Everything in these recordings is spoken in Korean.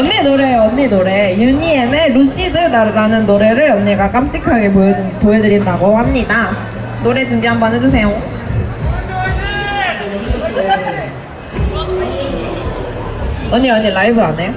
언니 노래예요, 언니 노래. 유니엠의 루시드라는 노래를 언니가 깜찍하게 보여, 보여드린다고 합니다. 노래 준비 한번 해주세요. 언니, 언니 라이브 안 해요?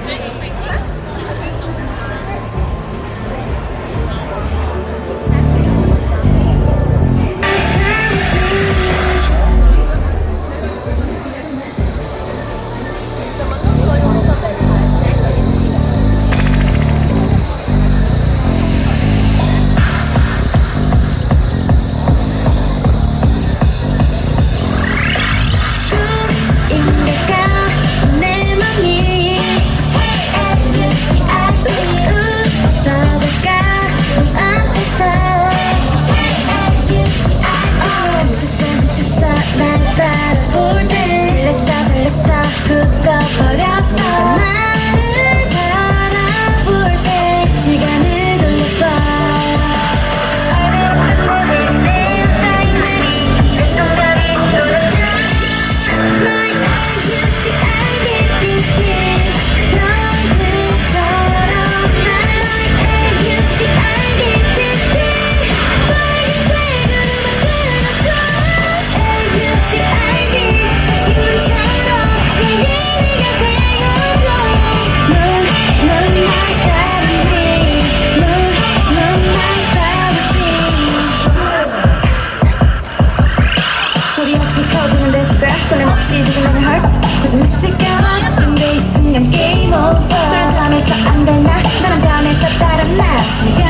채워주는데 숟가락 손에 없이 두근거는 할 Cause I'm sick of 근데 이 순간 게임 오버 난 잠에서 안 되나 나만 잠에서 따라 마시게.